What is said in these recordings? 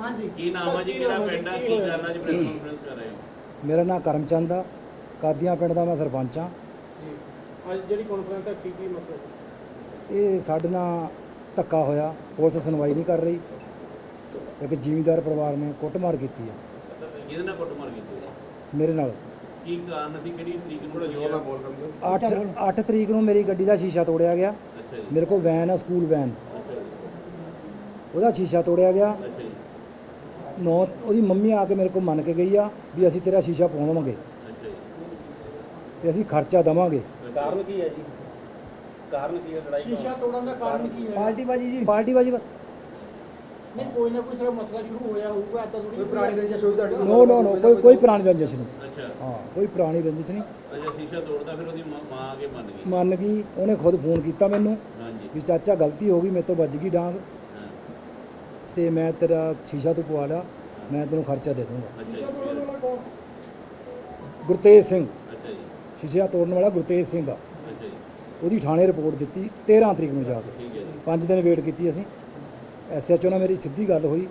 ਹਾਂਜੀ। ਕੀ ਨਾਮ ਆ ਜੀ? ਕਿਹੜਾ ਪਿੰਡ ਆ? ਕੀ ਕਰਨਾ ਜੀ? ਪ੍ਰੈਸ ਕਾਨਫਰੰਸ ਕਰ ਰਹੇ ਹੋ। ਮੇਰਾ ਨਾਮ ਕਰਮਚੰਦ ਆ। ਕਾਦੀਆਂ ਪਿੰਡ ਦਾ ਮੈਂ ਸਰਪੰਚ ਆ। ਅੱਜ ਜਿਹੜੀ ਕਾਨਫਰੰਸ ਹੈ ਕੀ ਕੀ ਮਸਲਾ? ਇਹ ਸਾਡੇ ਨਾਲ ਧੱਕਾ ਹੋਇਆ ਪੁਲਿਸ ਸੁਣਵਾਈ ਨਹੀਂ ਕਰ ਰਹੀ। ਇੱਕ ਜ਼ਿਮੀਂਦਾਰ ਪਰਿਵਾਰ ਨੇ ਕੁੱਟਮਾਰ ਕੀਤੀ ਆ ਇਹਦੇ ਨਾਲ ਕੁੱਟਮਾਰ ਕੀਤੀ? ਮੇਰੇ ਨਾਲ। ਕੀ ਕਾਰਨ ਸੀ? ਕਿਹੜੀ ਤਰੀਕ ਨੂੰ ਥੋੜਾ ਜ਼ੋਰ ਨਾਲ ਬੋਲ 8 8 ਤਰੀਕ ਨੂੰ ਮੇਰੀ ਗੱਡੀ ਦਾ ਸ਼ੀਸ਼ਾ ਤੋੜਿਆ ਗਿਆ। ਅੱਛਾ ਜੀ। ਮੇਰੇ ਕੋਲ ਵੈਨ ਆ ਸਕੂਲ ਵੈਨ ਅੱਛਾ ਜੀ। ਉਹਦਾ ਸ਼ੀਸ਼ਾ ਤੋੜਿਆ ਗਿਆ। ਅੱਛਾ ਜੀ। ਨੌ ਉਹਦੀ ਮੰਮੀ ਆ ਕੇ ਮੇਰੇ ਕੋਲ ਮੰਨ ਕੇ ਗਈ ਆ ਵੀ ਅਸੀਂ ਤੇਰਾ ਸ਼ੀਸ਼ਾ ਪਾਵਾਂਗੇ ਅੱਛਾ ਜੀ। ਤੇ ਅਸੀਂ ਖਰਚਾ ਦੇਵਾਂਗੇ। ਕਾਰਨ ਕੀ ਹੈ ਜੀ? ਕਾਰਨ ਕੀ ਹੈ ਲੜਾਈ ਸ਼ੀਸ਼ਾ ਤੋੜਨ ਦਾ ਕਾਰਨ ਕੀ ਹੈ? ਪਾਰਟੀ ਬਾਜੀ ਜੀ ਪਾਰਟੀ ਬਾਜੀ ਬਸ। ਨਹੀਂ ਕੋਈ ਨਾ ਕੋਈ ਸਿਰਫ ਮਸਲਾ ਸ਼ੁਰੂ ਹੋਇਆ ਹੋਊਗਾ ਤਾਂ ਥੋੜੀ ਕੋਈ ਪੁਰਾਣੀ ਰੰਜਿਸ਼ ਹੋਈ ਤੁਹਾਡੀ? ਨੋ ਨੋ ਨੋ ਕੋਈ ਕੋਈ ਪੁਰਾਣੀ ਰੰਜਿਸ਼ ਨਹੀਂ। ਅੱਛਾ। ਹਾਂ ਕੋਈ ਪੁਰਾਣੀ ਰੰਜਿਸ਼ ਨਹੀਂ। ਅੱਛਾ ਸ਼ੀਸ਼ਾ ਤੋੜਦਾ ਫਿਰ ਉਹਦੀ ਮਾਂ ਆ ਕੇ ਮੰਨ ਗਈ। ਮੰਨ ਗਈ ਉਹਨੇ ਖੁਦ ਫੋਨ ਕੀਤਾ ਮੈਨੂੰ ਹਾਂਜੀ। ਵੀ ਚਾਚਾ ਗਲਤੀ ਹੋ ਗਈ ਮੇਰੇ ਤੋਂ ਵੱਜ ਗਈ ਡਾਂਗ। ਹਾਂ। ਤੇ ਮੈਂ ਤੇਰਾ ਸ਼ੀਸ਼ਾ ਤੂੰ ਪਵਾ ਲਿਆ ਮੈਂ ਤੈਨੂੰ ਖਰਚਾ ਦੇ ਦੂੰਗਾ? ਗੁਰਤੇਜ ਸਿੰਘ। ਅੱਛਾ ਜੀ। ਸ਼ੀਸ਼ਾ ਤੋੜਨ ਵਾਲਾ ਗੁਰਤੇਜ ਸਿੰਘ ਆ। ਜੀ ਉਹਦੀ ਥਾਣੇ ਰਿਪੋਰਟ ਦਿੱਤੀ 13 ਤਰੀਕ ਨੂੰ ਜਾ ਕੇ। ਠੀਕ ਹੈ ਜੀ। 5 ਦਿਨ ਵੇਟ ਕੀਤੀ ਅਸੀਂ। ਐਸਐਚਓ ਨਾਲ ਮੇਰੀ ਸਿੱਧੀ ਗੱਲ ਹੋਈ।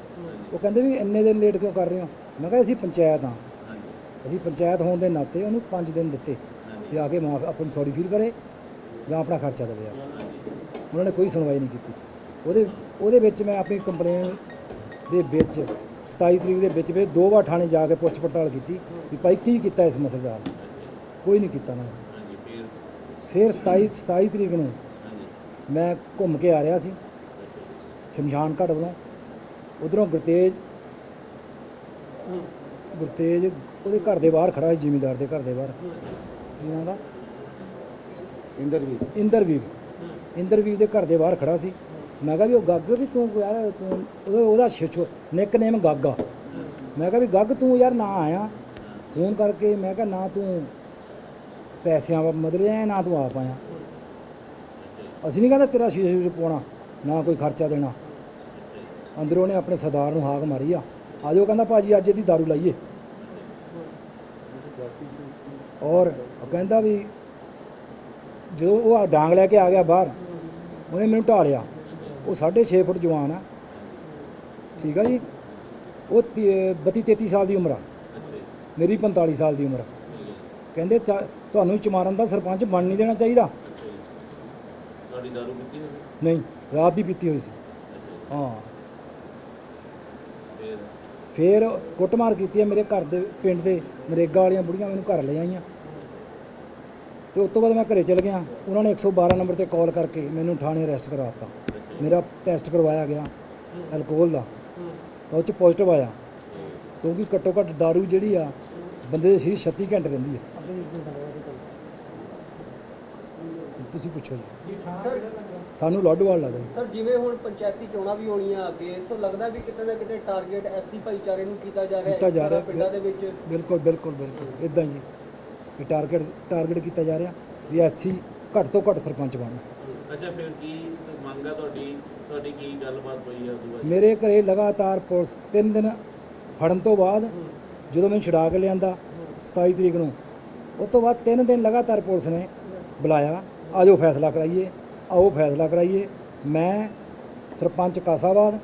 ਉਹ ਕਹਿੰਦੇ ਵੀ ਇੰਨੇ ਦਿਨ ਲੇਟ ਕਿਉਂ ਕਰ ਰਹੇ ਹੋ? ਮੈਂ ਕਿਹਾ ਅਸੀਂ ਪੰਚਾਇਤ ਹਾਂ। ਅਸੀਂ ਪੰਚਾਇਤ ਹੋਣ ਦੇ ਨਾਤੇ ਉਹਨੂੰ 5 ਦਿਨ ਦਿੱਤੇ। ਵੀ ਆ ਕੇ ਮਾਫ ਆਪਣੀ ਸੌਰੀ ਫੀਲ ਕਰੇ ਜਾਂ ਆਪਣਾ ਖਰਚਾ ਦੇਵੇ ਆ ਉਹਨਾਂ ਨੇ ਕੋਈ ਸੁਣਵਾਈ ਨਹੀਂ ਕੀਤੀ। ਉਹਦੇ ਉਹਦੇ ਵਿੱਚ ਮੈਂ ਆਪਣੀ ਕੰਪਲੇਨ ਦੇ ਵਿੱਚ 27 ਤਰੀਕ ਦੇ ਵਿੱਚ ਵੀ ਦੋ ਵਾਰ ਥਾਣੇ ਜਾ ਕੇ ਪੁੱਛ ਪੜਤਾਲ ਕੀਤੀ ਵੀ ਭਾਈ ਕੀ ਕੀਤਾ ਇਸ ਮਸਲੇ ਦਾ? ਕੋਈ ਨਹੀਂ ਕੀਤਾ ਨੇ। ਫਿਰ ਫਿਰ 27 27 ਤਰੀਕ ਨੂੰ ਮੈਂ ਘੁੰਮ ਕੇ ਆ ਰਿਹਾ ਸੀ ਸ਼ਮਸ਼ਾਨ ਘਾਟ ਵੱਲੋਂ। ਉਧਰੋਂ ਗੁਰਤੇਜ ਗੁਰਤੇਜ ਉਹਦੇ ਘਰ ਦੇ ਬਾਹਰ ਖੜਾ ਸੀ ਜ਼ਿਮੀਂਦਾਰ ਦੇ ਘਰ ਦੇ ਬਾਹਰ। ਕੀ ਨਾਂ ਦਾ ਇੰਦਰਵੀਰ। ਇੰਦਰਵੀਰ। ਇੰਦਰਵੀਰ ਦੇ ਘਰ ਦੇ ਬਾਹਰ ਖੜਾ ਸੀ। ਮੈਂ ਕਿਹਾ ਵੀ ਉਹ ਗੱਗ ਵੀ ਤੂੰ ਯਾਰ ਤੂੰ ਉਹਦਾ- ਛਿਛੋ ਨਿਕਨੇਮ ਗੱਗਾ ਮੈਂ ਕਿਹਾ ਵੀ ਗੱਗ ਤੂੰ ਯਾਰ ਨਾ ਆਇਆ। ਫੋਨ ਕਰਕੇ ਮੈਂ ਕਿਹਾ ਨਾ ਤੂੰ ਪੈਸਿਆਂ ਵਾ ਮਤਲਬ ਲਿਆ ਨਾ ਤੂੰ ਆਪ ਆਇਆ। ਅਸੀਂ ਨਹੀਂ ਕਹਿੰਦਾ ਤੇਰਾ ਸ਼ੀਸ਼ੇ ਸ਼ੀਸ਼ੇ ਪਾਉਣਾ, ਨਾ ਕੋਈ ਖਰਚਾ ਦੇਣਾ। ਅੰਦਰੋਂ ਨੇ ਆਪਣੇ ਸਰਦਾਰ ਨੂੰ ਹਾਕ ਮਾਰੀ ਆ। ਆਜੋ ਕਹਿੰਦਾ ਭਾਜੀ, ਅੱਜ ਇਹਦੀ दारू ਲਾਈਏ। ਔਰ ਕਹਿੰਦਾ ਵੀ ਜਦੋਂ ਉਹ ਡਾਂਗ ਲੈ ਕੇ ਆ ਗਿਆ ਬਾਹਰ, ਉਹਨੇ ਮੈਨੂੰ ਢਾਲਿਆ ਉਹ 6.5 ਫੁੱਟ ਜਵਾਨ ਆ। ਠੀਕ ਆ ਜੀ? ਉਹ 32 33 ਸਾਲ ਦੀ ਉਮਰ ਆ। ਮੇਰੀ 45 ਸਾਲ ਦੀ ਉਮਰ ਆ। ਕਹਿੰਦੇ ਤਾਂ ਤੁਹਾਨੂੰ ਚਮਾਰਨ ਦਾ ਸਰਪੰਚ ਬਣ ਨਹੀਂ ਦੇਣਾ ਚਾਹੀਦਾ। ਤੁਹਾਡੀ ਦਾਰੂ ਪੀਤੀ ਹੋਈ ਨਹੀਂ ਰਾਤ ਦੀ ਪੀਤੀ ਹੋਈ ਸੀ। ਹਾਂ। ਫਿਰ? ਫੇਰ ਕੁੱਟਮਾਰ ਕੀਤੀ ਹੈ ਮੇਰੇ ਘਰ ਦੇ ਪਿੰਡ ਦੇ ਨਰੇਗਾ ਵਾਲੀਆਂ ਬੁੜੀਆਂ ਮੈਨੂੰ ਘਰ ਲੈ ਆਈਆਂ। ਤੇ ਉਸ ਤੋਂ ਬਾਅਦ ਮੈਂ ਘਰੇ ਚਲ ਗਿਆ। ਉਹਨਾਂ ਨੇ 112 ਨੰਬਰ ਤੇ ਕਾਲ ਕਰਕੇ ਮੈਨੂੰ ਥਾਣੇ ਅਰੈਸਟ ਕਰਵਾ ਦਿੱਤਾ ਮੇਰਾ ਟੈਸਟ ਕਰਵਾਇਆ ਗਿਆ ਅਲਕੋਹਲ ਦਾ। ਤਾਂ ਉਹ ਚ ਪੋਜ਼ਿਟਿਵ ਆਇਆ। ਕਿਉਂਕਿ ਘੱਟੋ ਘੱਟ दारू ਜਿਹੜੀ ਆ ਬੰਦੇ ਦੇ ਸਰੀਰ 36 ਘੰਟੇ ਰਹਿੰਦੀ ਹੈ ਤੁਸੀਂ ਪੁੱਛੋ ਜੀ। ਸਰ ਸਾਨੂੰ ਲੋਡਵਾਲ ਲੱਗਦਾ ਸਰ ਜਿਵੇਂ ਹੁਣ ਪੰਚਾਇਤੀ ਚੋਣਾਂ ਵੀ ਹੋਣੀਆਂ ਅੱਗੇ ਤਾਂ ਲੱਗਦਾ ਵੀ ਕਿਤੇ ਨਾ ਕਿਤੇ ਟਾਰਗੇਟ ਐਸਸੀ ਭਾਈਚਾਰੇ ਨੂੰ ਕੀਤਾ ਜਾ ਰਿਹਾ ਹੈ ਕੀਤਾ ਇਸ ਜਾ ਤਰ੍ਹਾਂ ਰਿਹਾ। ਪਿੰਡਾਂ ਦੇ ਵਿੱਚ। ਬਿਲਕੁਲ ਬਿਲਕੁਲ ਬਿਲਕੁਲ ਇਦਾਂ ਜੀ ਇਹ ਟਾਰਗੇਟ ਟਾਰਗੇਟ ਕੀਤਾ ਜਾ ਰਿਹਾ ਵੀ ਐਸਸੀ ਘੱਟ ਤੋਂ ਘੱਟ ਸਰਪੰਚ ਬਣਨ। ਅੱਛਾ ਫਿਰ ਕੀ ਮੰਗ ਆ ਤੁਹਾਡੀ? ਤੁਹਾਡੀ ਕੀ ਗੱਲਬਾਤ ਹੋਈ ਆ ਉਹਦੇ ਬਾਅਦ? ਮੇਰੇ ਘਰੇ ਲਗਾਤਾਰ ਪੁਲਿਸ ਤਿੰਨ ਦਿਨ ਫੜਨ ਤੋਂ ਬਾਅਦ ਜਦੋਂ ਮੈਨੂੰ ਛੁਡਾ ਕੇ ਲਿਆਂਦਾ 27 ਤਰੀਕ ਨੂੰ ਉਸ ਤੋਂ ਬਾਅਦ ਤਿੰਨ ਦਿਨ ਲਗਾਤਾਰ ਪੁਲਿਸ ਨੇ ਬੁਲਾਇਆ। ਆਜੋ ਫੈਸਲਾ ਕਰਾਈਏ, ਆਓ ਫੈਸਲਾ ਕਰਾਈਏ। ਮੈਂ ਸਰਪੰਚ ਕਾਸਾਬਾਦ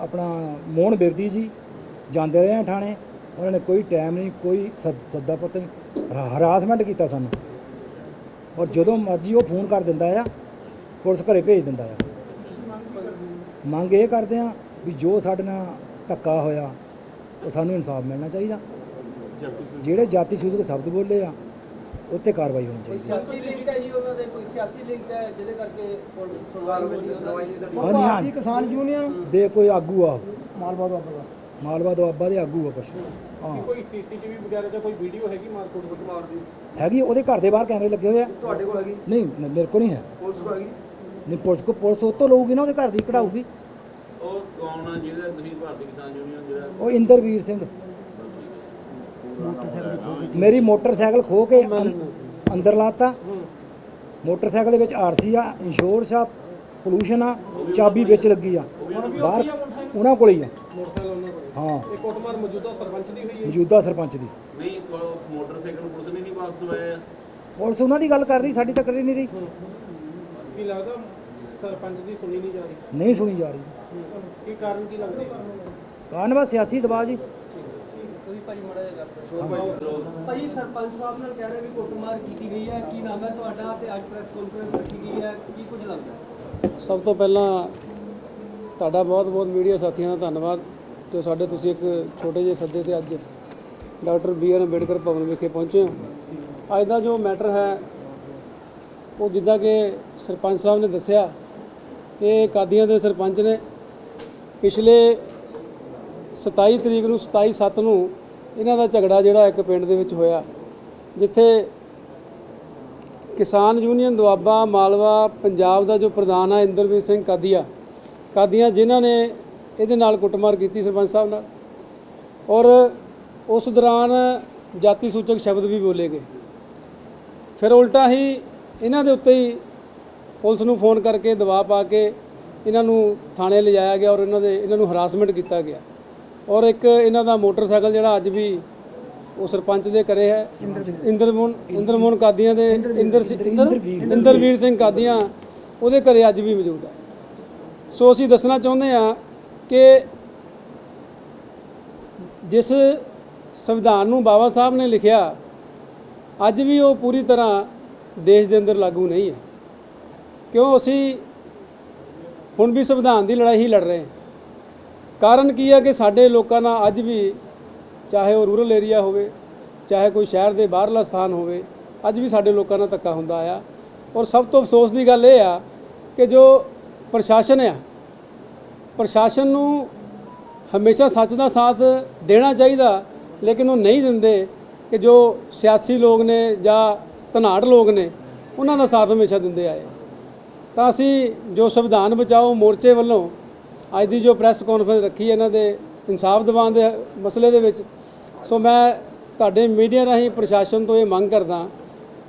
ਆਪਣਾ ਮੋਹਨ ਬਿਰਦੀ ਜੀ, ਜਾਂਦੇ ਰਹੇ ਆ ਥਾਣੇ। ਉਹਨਾਂ ਨੇ ਕੋਈ ਟਾਈਮ ਨਹੀਂ, ਕੋਈ ਸੱਦ- ਸੱਦਾ ਪਤਾ ਨਹੀਂ ਹਰਾਸਮੈਂਟ ਕੀਤਾ ਸਾਨੂੰ। ਔਰ ਜਦੋਂ ਮਰਜ਼ੀ ਉਹ ਫੋਨ ਕਰ ਦਿੰਦਾ ਆ, ਪੁਲਿਸ ਘਰੇ ਭੇਜ ਦਿੰਦਾ ਆ। ਮੰਗ ਇਹ ਕਰਦੇ ਆ ਵੀ ਜੋ ਸਾਡੇ ਨਾਲ ਧੱਕਾ ਹੋਇਆ, ਉਹ ਸਾਨੂੰ ਇਨਸਾਫ ਮਿਲਣਾ ਚਾਹੀਦਾ। ਜਿਹੜੇ ਜਾਤੀ ਸੂਚਕ ਸ਼ਬਦ ਬੋਲੇ ਆ ਉੱਤੇ ਕਾਰਵਾਈ ਹੋਣੀ ਚਾਹੀਦੀ ਹੈ। ਸਿਆਸੀ ਲਿੰਕ ਹੈ ਜੀ ਉਹਨਾਂ ਦੇ ਕੋਈ ਸਿਆਸੀ ਲਿੰਕ ਹੈ ਜਿਹਦੇ ਕਰਕੇ ਹੋ ਰਹੀ ਉਹਨਾਂ ਦੀ ਹਾਂਜੀ ਹਾਂਜੀ। ਕਿਸਾਨ ਯੂਨੀਅਨ। ਦੇ ਕੋਈ ਆਗੂ ਆ ਮਾਲਵਾ ਦੁਆਬਾ ਦਾ ਮਾਲਵਾ ਦੁਆਬਾ ਦੇ ਆਗੂ ਆ ਕੁਛ। ਹਾਂ। ਕੋਈ ਸੀਸੀਟੀਵੀ ਵਗੈਰਾ ਜਾਂ ਕੋਈ ਵੀਡੀਓ ਹੈਗੀ ਮਾਰਕੋਟ ਕੁੱਟਮਾਰ ਦੀ? ਹੈਗੀ ਉਹਦੇ ਘਰ ਦੇ ਬਾਹਰ ਕੈਮਰੇ ਲੱਗੇ ਹੋਏ ਆ। ਤੁਹਾਡੇ ਕੋਲ ਹੈਗੀ? ਨਹੀਂ ਮੇਰੇ ਕੋਲ ਨਹੀਂ ਹੈ। ਪੁਲਿਸ ਕੋਲ ਹੈਗੀ? ਨਹੀਂ ਪੁਲਿਸ ਕੋ ਪੁਲਿਸ ਉਹ ਤੋਂ ਲਊਗੀ ਨਾ ਉਹਦੇ ਘਰ ਦੀ ਕਢਾਊਗੀ। ਉਹ ਕੌਣ ਆ ਜਿਹਦਾ ਤੁਸੀਂ ਭਾਰਤੀ ਕਿਸਾਨ ਯੂਨੀਅਨ ਜਿਹੜਾ? ਉਹ ਇੰਦਰਵੀਰ ਸਿੰਘ। ਮੇਰੀ ਮੋਟਰਸਾਈਕਲ ਖੋ ਕੇ ਅੰਦਰ ਲਾਤਾ। ਮੋਟਰਸਾਈਕਲ ਦੇ ਵਿੱਚ ਆਰਸੀ ਆ ਇੰਸ਼ੋਰੈਂਸ ਆ ਪੋਲੂਸ਼ਨ ਆ ਚਾਬੀ ਵਿੱਚ ਲੱਗੀ ਆ। ਬਾਹਰ ਉਹਨਾਂ ਕੋਲ ਹੀ ਆ। ਮੋਟਰਸਾਈਕਲ ਉਹਨਾਂ ਕੋਲ ਹਾਂ। ਇਹ ਕੁੱਟਮਾਰ ਮੌਜੂਦਾ ਸਰਪੰਚ ਦੀ। ਹੋਈ ਹੈ ਮੌਜੂਦਾ ਸਰਪੰਚ ਦੀ ਨਹੀਂ ਕੋ- ਮੋਟਰਸਾਈਕਲ ਨੂੰ ਪੁਲਿਸ ਨੇ ਨਹੀਂ ਵਾਪਸ ਦਵਾਇਆ। ਪੁਲਿਸ ਉਹਨਾਂ ਦੀ ਗੱਲ ਕਰ ਰਹੀ ਸਾਡੀ ਤਾਂ ਕਰੀ ਨਹੀਂ ਰਹੀ। ਕੀ ਲੱਗਦਾ ਸਰਪੰਚ ਦੀ ਸੁਣੀ ਨਹੀਂ ਜਾ ਰਹੀ? ਨਹੀਂ ਸੁਣੀ ਜਾ ਰਹੀ। ਕੀ ਕਾਰਨ ਕੀ ਲੱਗਦਾ? ਕਾਰਨ ਬਸ ਸਿਆਸੀ ਦਬਾਅ ਜੀ। ਭਾਜੀ ਮੜਾ ਜਿਹਾ ਗੱਲ ਕਰੋ ਭਾਜੀ ਸਰਪੰਚ ਸਾਹਿਬ ਨਾਲ ਕਹਿ ਰਹੇ ਵੀ ਕੁੱਟਮਾਰ ਕੀਤੀ ਗਈ ਹੈ ਕੀ ਨਾਮ ਹੈ ਤੁਹਾਡਾ ਤੇ ਅੱਜ ਪ੍ਰੈਸ ਕਾਨਫਰੰਸ ਰੱਖੀ ਗਈ ਹੈ ਕੀ ਕੁਝ ਲੱਗਦਾ ਸਭ ਤੋਂ ਪਹਿਲਾਂ ਤੁਹਾਡਾ ਬਹੁਤ-ਬਹੁਤ ਮੀਡੀਆ ਸਾਥੀਆਂ ਦਾ ਧੰਨਵਾਦ ਜੋ ਸਾਡੇ ਤੁਸੀਂ ਇੱਕ ਛੋਟੇ ਜਿਹੇ ਸੱਦੇ ਤੇ ਅੱਜ ਡਾਕਟਰ ਬੀ ਆਰ ਅੰਬੇਡਕਰ ਭਵਨ ਵਿਖੇ ਪਹੁੰਚੇ ਹੋ। ਅੱਜ ਦਾ ਜੋ ਮੈਟਰ ਹੈ ਉਹ ਜਿੱਦਾਂ ਕਿ ਸਰਪੰਚ ਸਾਹਿਬ ਨੇ ਦੱਸਿਆ ਕਿ ਕਾਦੀਆਂ ਦੇ ਸਰਪੰਚ ਨੇ ਪਿਛਲੇ 27 ਤਰੀਕ ਨੂੰ 27 ਸੱਤ ਨੂੰ ਇਹਨਾਂ ਦਾ ਝਗੜਾ ਜਿਹੜਾ ਇੱਕ ਪਿੰਡ ਦੇ ਵਿੱਚ ਹੋਇਆ, ਜਿੱਥੇ ਕਿਸਾਨ ਯੂਨੀਅਨ ਦੁਆਬਾ ਮਾਲਵਾ ਪੰਜਾਬ ਦਾ ਜੋ ਪ੍ਰਧਾਨ ਆ, ਇੰਦਰਵੀਰ ਸਿੰਘ ਕਾਦੀਆ। ਕਾਦੀਆਂ ਜਿਨ੍ਹਾਂ ਨੇ ਇਹਦੇ ਨਾਲ ਕੁੱਟਮਾਰ ਕੀਤੀ ਸਰਪੰਚ ਸਾਹਿਬ ਨਾਲ। ਔਰ ਉਸ ਦੌਰਾਨ ਜਾਤੀ ਸੂਚਕ ਸ਼ਬਦ ਵੀ ਬੋਲੇ ਗਏ। ਫਿਰ ਉਲਟਾ ਹੀ ਇਹਨਾਂ ਦੇ ਉੱਤੇ ਹੀ ਪੁਲਿਸ ਨੂੰ ਫੋਨ ਕਰਕੇ ਦਬਾਅ ਪਾ ਕੇ ਇਹਨਾਂ ਨੂੰ ਥਾਣੇ ਲਿਜਾਇਆ ਗਿਆ ਔਰ ਇਹਨਾਂ ਦੇ, ਇਹਨਾਂ ਨੂੰ ਹਰਾਸਮੈਂਟ ਕੀਤਾ ਗਿਆ। ਔਰ ਇੱਕ ਇਹਨਾਂ ਦਾ ਮੋਟਰਸਾਈਕਲ ਜਿਹੜਾ ਅੱਜ ਵੀ ਉਹ ਸਰਪੰਚ ਦੇ ਘਰੇ ਹੈ। ਇੰਦਰਮੋਹਨ ਇੰਦਰਮੋਹਨ ਕਾਦੀਆਂ ਦੇ ਇੰਦਰ ਸਿੰਘ- ਇੰਦਰ- ਇੰਦਰਵੀਰ ਸਿੰਘ ਕਾਦੀਆਂ ਉਹਦੇ ਘਰੇ ਅੱਜ ਵੀ ਮੌਜੂਦ ਹੈ। ਸੋ ਅਸੀਂ ਦੱਸਣਾ ਚਾਹੁੰਦੇ ਹਾਂ ਕਿ ਜਿਸ ਸੰਵਿਧਾਨ ਨੂੰ ਬਾਬਾ ਸਾਹਿਬ ਨੇ ਲਿਖਿਆ ਅੱਜ ਵੀ ਉਹ ਪੂਰੀ ਤਰ੍ਹਾਂ ਦੇਸ਼ ਦੇ ਅੰਦਰ ਲਾਗੂ ਨਹੀਂ ਹੈ। ਕਿਉਂ ਅਸੀਂ ਹੁਣ ਵੀ ਸੰਵਿਧਾਨ ਦੀ ਲੜਾਈ ਹੀ ਲੜ ਰਹੇ ਹਾਂ। ਕਾਰਨ ਕੀ ਹੈ ਕਿ ਸਾਡੇ ਲੋਕਾਂ ਨਾਲ ਅੱਜ ਵੀ ਚਾਹੇ ਉਹ ਰੂਰਲ ਏਰੀਆ ਹੋਵੇ, ਚਾਹੇ ਕੋਈ ਸ਼ਹਿਰ ਦੇ ਬਾਹਰਲਾ ਸਥਾਨ ਹੋਵੇ, ਅੱਜ ਵੀ ਸਾਡੇ ਲੋਕਾਂ ਨਾਲ ਧੱਕਾ ਹੁੰਦਾ ਆ। ਔਰ ਸਭ ਤੋਂ ਅਫਸੋਸ ਦੀ ਗੱਲ ਇਹ ਆ ਕਿ ਜੋ ਪ੍ਰਸ਼ਾਸਨ ਆ, ਪ੍ਰਸ਼ਾਸਨ ਨੂੰ ਹਮੇਸ਼ਾ ਸੱਚ ਦਾ ਸਾਥ ਦੇਣਾ ਚਾਹੀਦਾ, ਲੇਕਿਨ ਉਹ ਨਹੀਂ ਦਿੰਦੇ ਕਿ ਜੋ ਸਿਆਸੀ ਲੋਕ ਨੇ ਜਾਂ ਧਨਾੜ ਲੋਕ ਨੇ, ਉਹਨਾਂ ਦਾ ਸਾਥ ਹਮੇਸ਼ਾ ਦਿੰਦੇ ਆਏ। ਤਾਂ ਅਸੀਂ ਜੋ ਸੰਵਿਧਾਨ ਬਚਾਓ ਮੋਰਚੇ ਵੱਲੋਂ ਅੱਜ ਦੀ ਜੋ ਪ੍ਰੈਸ ਕਾਨਫਰੰਸ ਰੱਖੀ ਇਹਨਾਂ ਦੇ ਇਨਸਾਫ ਦਿਵਾਉਣ ਦੇ ਮਸਲੇ ਦੇ ਵਿੱਚ, ਸੋ ਮੈਂ ਤੁਹਾਡੇ ਮੀਡੀਆ ਰਾਹੀਂ ਪ੍ਰਸ਼ਾਸਨ ਤੋਂ ਇਹ ਮੰਗ ਕਰਦਾ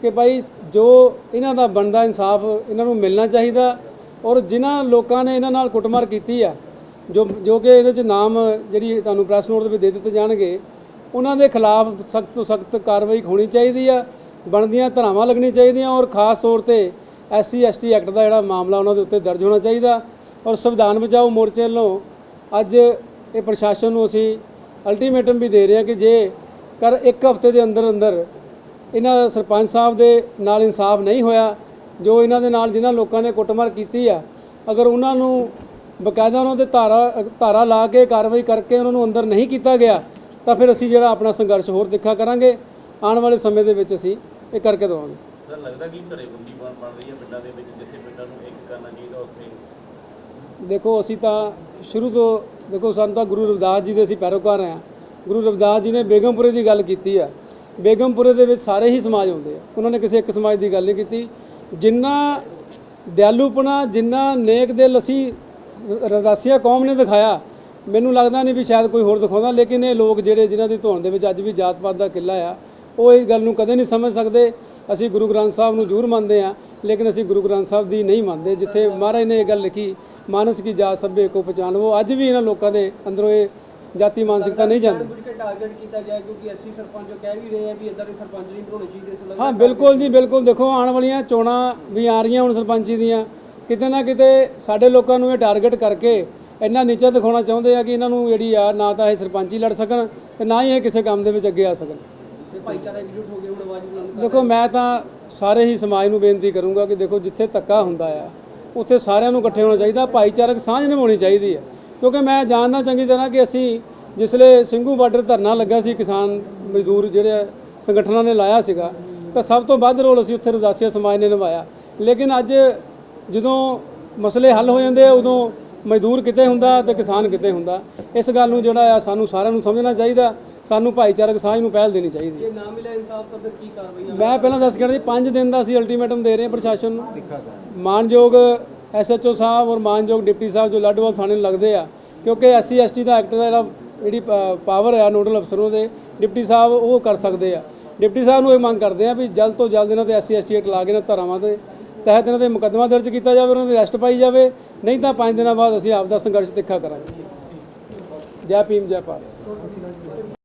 ਕਿ ਭਾਈ ਜੋ ਇਹਨਾਂ ਦਾ ਬਣਦਾ ਇਨਸਾਫ, ਇਹਨਾਂ ਨੂੰ ਮਿਲਣਾ ਚਾਹੀਦਾ ਔਰ ਜਿਨ੍ਹਾਂ ਲੋਕਾਂ ਨੇ ਇਹਨਾਂ ਨਾਲ ਕੁੱਟਮਾਰ ਕੀਤੀ ਆ, ਜੋ ਜੋ ਕਿ ਇਹਦੇ ਚ ਨਾਮ ਜਿਹੜੀ ਤੁਹਾਨੂੰ ਪ੍ਰੈਸ ਨੋਟ ਦੇ ਵਿੱਚ ਦੇ ਦਿੱਤੇ ਜਾਣਗੇ, ਉਹਨਾਂ ਦੇ ਖਿਲਾਫ ਸਖਤ ਤੋਂ ਸਖਤ ਕਾਰਵਾਈ ਹੋਣੀ ਚਾਹੀਦੀ ਆ, ਬਣਦੀਆਂ ਧਰਾਵਾਂ ਲੱਗਣੀ ਚਾਹੀਦੀਆਂ ਔਰ ਖਾਸ ਤੌਰ ਤੇ ਐਸਸੀ ਐਸਟੀ ਐਕਟ ਦਾ ਜਿਹੜਾ ਮਾਮਲਾ ਉਹਨਾਂ ਦੇ ਉੱਤੇ ਦਰਜ ਹੋਣਾ ਚਾਹੀਦਾ। ਔਰ ਸੰਵਿਧਾਨ ਬਚਾਓ ਮੋਰਚੇ ਵੱਲੋਂ ਅੱਜ ਇਹ ਪ੍ਰਸ਼ਾਸਨ ਨੂੰ ਅਸੀਂ ਅਲਟੀਮੇਟਮ ਵੀ ਦੇ ਰਹੇ ਹਾਂ ਕਿ ਜੇ ਕਰ ਇੱਕ ਹਫ਼ਤੇ ਦੇ ਅੰਦਰ ਅੰਦਰ ਇਹਨਾਂ ਸਰਪੰਚ ਸਾਹਿਬ ਦੇ ਨਾਲ ਇਨਸਾਫ ਨਹੀਂ ਹੋਇਆ, ਜੋ ਇਹਨਾਂ ਦੇ ਨਾਲ ਜਿਨ੍ਹਾਂ ਲੋਕਾਂ ਨੇ ਕੁੱਟਮਾਰ ਕੀਤੀ ਆ, ਅਗਰ ਉਹਨਾਂ ਨੂੰ ਬਕਾਇਦਾ ਉਹਨਾਂ ਦੇ ਧਾਰਾ ਧਾਰਾ ਲਾ ਕੇ ਕਾਰਵਾਈ ਕਰਕੇ ਉਹਨਾਂ ਨੂੰ ਅੰਦਰ ਨਹੀਂ ਕੀਤਾ ਗਿਆ, ਤਾਂ ਫਿਰ ਅਸੀਂ ਜਿਹੜਾ ਆਪਣਾ ਸੰਘਰਸ਼ ਹੋਰ ਤਿੱਖਾ ਕਰਾਂਗੇ। ਆਉਣ ਵਾਲੇ ਸਮੇਂ ਦੇ ਵਿੱਚ ਅਸੀਂ ਇਹ ਕਰਕੇ ਦੇਵਾਂਗੇ। ਸਰ, ਲੱਗਦਾ ਕਿ ਘਰੇ ਬੰਦੀ ਬਣ ਰਹੀ ਹੈ ਪਿੰਡਾਂ ਦੇ ਵਿੱਚ, ਜਿੱਥੇ ਪਿੰਡਾਂ ਨੂੰ ਇੱਕ ਕਰਨਾ ਚਾਹੀਦਾ, ਉੱਥੇ ਦੇਖੋ, ਅਸੀਂ ਤਾਂ ਸ਼ੁਰੂ ਤੋਂ, ਦੇਖੋ, ਸਾਨੂੰ ਤਾਂ ਗੁਰੂ ਰਵਿਦਾਸ ਜੀ ਦੇ ਅਸੀਂ ਪੈਰੋਕਾਰ ਹਾਂ। ਗੁਰੂ ਰਵਿਦਾਸ ਜੀ ਨੇ ਬੇਗਮਪੁਰੇ ਦੀ ਗੱਲ ਕੀਤੀ ਆ। ਬੇਗਮਪੁਰੇ ਦੇ ਵਿੱਚ ਸਾਰੇ ਹੀ ਸਮਾਜ ਆਉਂਦੇ ਆ। ਉਹਨਾਂ ਨੇ ਕਿਸੇ ਇੱਕ ਸਮਾਜ ਦੀ ਗੱਲ ਨਹੀਂ ਕੀਤੀ। ਜਿੰਨਾ ਦਿਆਲੂਪਣਾ, ਜਿੰਨਾ ਨੇਕ ਦਿਲ ਅਸੀਂ ਰਦਾਸੀਆ ਕੌਮ ਨੇ ਦਿਖਾਇਆ, ਮੈਨੂੰ ਲੱਗਦਾ ਨਹੀਂ ਵੀ ਸ਼ਾਇਦ ਕੋਈ ਹੋਰ ਦਿਖਾਉਂਦਾ। ਲੇਕਿਨ ਇਹ ਲੋਕ ਜਿਹੜੇ ਜਿਨ੍ਹਾਂ ਦੀ ਧੌਣ ਦੇ ਵਿੱਚ ਅੱਜ ਵੀ ਜਾਤ ਪਾਤ ਦਾ ਕਿੱਲਾ ਆ, ਉਹ ਇਹ ਗੱਲ ਨੂੰ ਕਦੇ ਨਹੀਂ ਸਮਝ ਸਕਦੇ। ਅਸੀਂ ਗੁਰੂ ਗ੍ਰੰਥ ਸਾਹਿਬ ਨੂੰ ਜ਼ਰੂਰ ਮੰਨਦੇ ਆ ਲੇਕਿਨ ਅਸੀਂ ਗੁਰੂ ਗ੍ਰੰਥ ਸਾਹਿਬ ਦੀ ਨਹੀਂ ਮੰਨਦੇ, ਜਿੱਥੇ ਮਹਾਰਾਜ ਨੇ ਇਹ ਗੱਲ ਲਿਖੀ ਮਾਨਸ ਕੀ ਜਾਤ ਸਭੇ ਕੋ ਪਛਾਣਵੋ ਅੱਜ ਵੀ ਇਹਨਾਂ ਲੋਕਾਂ ਦੇ ਅੰਦਰੋਂ ਇਹ ਜਾਤੀ ਮਾਨਸਿਕਤਾ ਨਹੀਂ ਜਾਂਦੀ। ਟਾਰਗੇਟ ਕੀਤਾ ਗਿਆ ਕਿਉਂਕਿ ਐਸੀ ਸਰਪੰਚ ਕਹਿ ਵੀ ਰਹੇ ਆ ਵੀ ਇਦਾਂ ਦੇ ਸਰਪੰਚ ਨਹੀਂ ਬਣਾਉਣੇ ਚਾਹੀਦੇ ਹਾਂ ਬਿਲਕੁਲ ਜੀ ਬਿਲਕੁਲ। ਦੇਖੋ ਆਉਣ ਵਾਲੀਆਂ ਚੋਣਾਂ ਵੀ ਆ ਰਹੀਆਂ ਹੁਣ ਸਰਪੰਚੀ ਦੀਆਂ। ਕਿਤੇ ਨਾ ਕਿਤੇ ਸਾਡੇ ਲੋਕਾਂ ਨੂੰ ਇਹ ਟਾਰਗੇਟ ਕਰਕੇ ਇੰਨਾ ਨੀਚਾ ਦਿਖਾਉਣਾ ਚਾਹੁੰਦੇ ਆ ਕਿ ਇਹਨਾਂ ਨੂੰ ਜਿਹੜੀ ਆ ਨਾ ਤਾਂ ਇਹ ਸਰਪੰਚੀ ਲੜ ਸਕਣ ਤੇ ਨਾ ਹੀ ਇਹ ਕਿਸੇ ਕੰਮ ਦੇ ਵਿੱਚ ਅੱਗੇ ਆ ਸਕਣ। ਦੇਖੋ ਮੈਂ ਤਾਂ ਸਾਰੇ ਹੀ ਸਮਾਜ ਨੂੰ ਬੇਨਤੀ ਕਰੂੰਗਾ ਕਿ ਦੇਖੋ ਜਿੱਥੇ ਧੱਕਾ ਹੁੰਦਾ ਆ ਉੱਥੇ ਸਾਰਿਆਂ ਨੂੰ ਇਕੱਠੇ ਹੋਣਾ ਚਾਹੀਦਾ, ਭਾਈਚਾਰਕ ਸਾਂਝ ਨਿਭਾਉਣੀ ਚਾਹੀਦੀ ਹੈ। ਕਿਉਂਕਿ ਮੈਂ ਜਾਣਦਾ ਚੰਗੀ ਤਰ੍ਹਾਂ ਕਿ ਅਸੀਂ ਜਿਸਲੇ ਸਿੰਘੂ ਬਾਰਡਰ ਧਰਨਾ ਲੱਗਾ ਸੀ, ਕਿਸਾਨ ਮਜ਼ਦੂਰ ਜਿਹੜੇ ਸੰਗਠਨਾਂ ਨੇ ਲਾਇਆ ਸੀਗਾ, ਤਾਂ ਸਭ ਤੋਂ ਵੱਧ ਰੋਲ ਅਸੀਂ ਉੱਥੇ ਰਵਦਾਸੀਆ ਸਮਾਜ ਨੇ ਨਿਭਾਇਆ। ਲੇਕਿਨ ਅੱਜ ਜਦੋਂ ਮਸਲੇ ਹੱਲ ਹੋ ਜਾਂਦੇ ਆ, ਉਦੋਂ ਮਜ਼ਦੂਰ ਕਿਤੇ ਹੁੰਦਾ ਤੇ ਕਿਸਾਨ ਕਿਤੇ ਹੁੰਦਾ। ਇਸ ਗੱਲ ਨੂੰ ਜਿਹੜਾ ਆ, ਸਾਨੂੰ ਸਾਰਿਆਂ ਨੂੰ ਸਮਝਣਾ ਚਾਹੀਦਾ। ਸਾਨੂੰ ਭਾਈਚਾਰਕ ਸਾਂਝ ਨੂੰ ਪਹਿਲ ਦੇਣੀ ਚਾਹੀਦੀ ਹੈ। ਜੇ ਨਾ ਮਿਲਿਆ ਇਨਸਾਫ ਤਾਂ ਫਿਰ ਕੀ ਕਾਰਵਾਈਆਂ ਮੈਂ ਪਹਿਲਾਂ ਦੱਸ ਗਿਆ ਜੀ 5 ਦਿਨ ਦਾ ਅਸੀਂ ਅਲਟੀਮੇਟਮ ਦੇ ਰਹੇ ਹਾਂ ਪ੍ਰਸ਼ਾਸਨ ਨੂੰ। ਮਾਨਯੋਗ ਐਸਐਚਓ ਸਾਹਿਬ ਔਰ ਮਾਨਯੋਗ ਡਿਪਟੀ ਸਾਹਿਬ ਜੋ ਲੱਡਵਾਲ ਥਾਣੇ ਨੂੰ ਲੱਗਦੇ ਆ ਕਿਉਂਕਿ ਐਸਸੀ ਐਸਟੀ ਦਾ ਐਕਟ ਦਾ ਜਿਹੜਾ ਜਿਹੜੀ ਪਾਵਰ ਆ ਨੋਡਲ ਅਫਸਰਾਂ ਦੇ ਡਿਪਟੀ ਸਾਹਿਬ ਉਹ ਕਰ ਸਕਦੇ ਆ। ਡਿਪਟੀ ਸਾਹਿਬ ਨੂੰ ਇਹ ਮੰਗ ਕਰਦੇ ਆ ਵੀ ਜਲਦ ਤੋਂ ਜਲਦ ਇਹਨਾਂ ਤੇ ਐਸਸੀ ਐਸਟੀ ਐਕਟ ਲਾ ਕੇ ਨਾ ਧਾਰਾਵਾਂ ਤੇ ਤਹਿਤ ਇਹਨਾਂ ਦੇ ਮੁਕੱਦਮਾ ਦਰਜ ਕੀਤਾ ਜਾਵੇ ਉਹਨਾਂ ਦੀ ਅਰੈਸਟ ਪਾਈ ਜਾਵੇ ਨਹੀਂ ਤਾਂ 5 ਦਿਨਾਂ ਬਾਅਦ ਅਸੀਂ ਆਪ ਦਾ ਸੰਘਰਸ਼ ਤਿੱਖਾ ਕਰਾਂਗੇ। ਜੈ ਭੀਮ ਜੈ ਭਾਰਤ।